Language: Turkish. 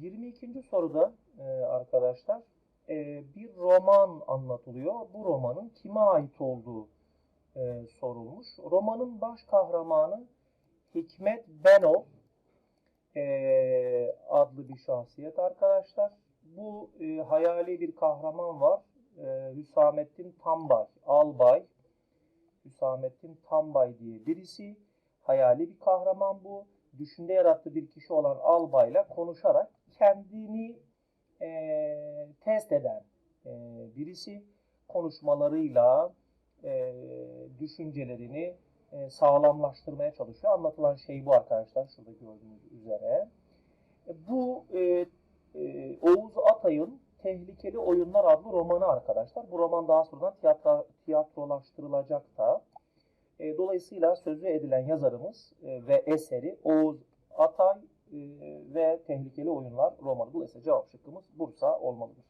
22. soruda e, arkadaşlar e, bir roman anlatılıyor. Bu romanın kime ait olduğu e, sorulmuş. Romanın baş kahramanı Hikmet Benol e, adlı bir şahsiyet arkadaşlar. Bu e, hayali bir kahraman var. E, Hüsamettin Tambay, Albay. Hüsamettin Tambay diye birisi. Hayali bir kahraman bu. Düşünde yarattığı bir kişi olan Albay'la konuşarak kendini e, test eden e, birisi. Konuşmalarıyla e, düşüncelerini e, sağlamlaştırmaya çalışıyor. Anlatılan şey bu arkadaşlar. Şurada gördüğünüz üzere. E, Bu e, e, Oğuz Atay'ın Tehlikeli Oyunlar adlı romanı arkadaşlar. Bu roman daha sonradan tiyatro, tiyatrolaştırılacak da. E, dolayısıyla sözü edilen yazarımız e, ve eseri Oğuz Atay ve Tehlikeli Oyunlar romanı. Dolayısıyla cevap şıkkımız Bursa olmalıdır.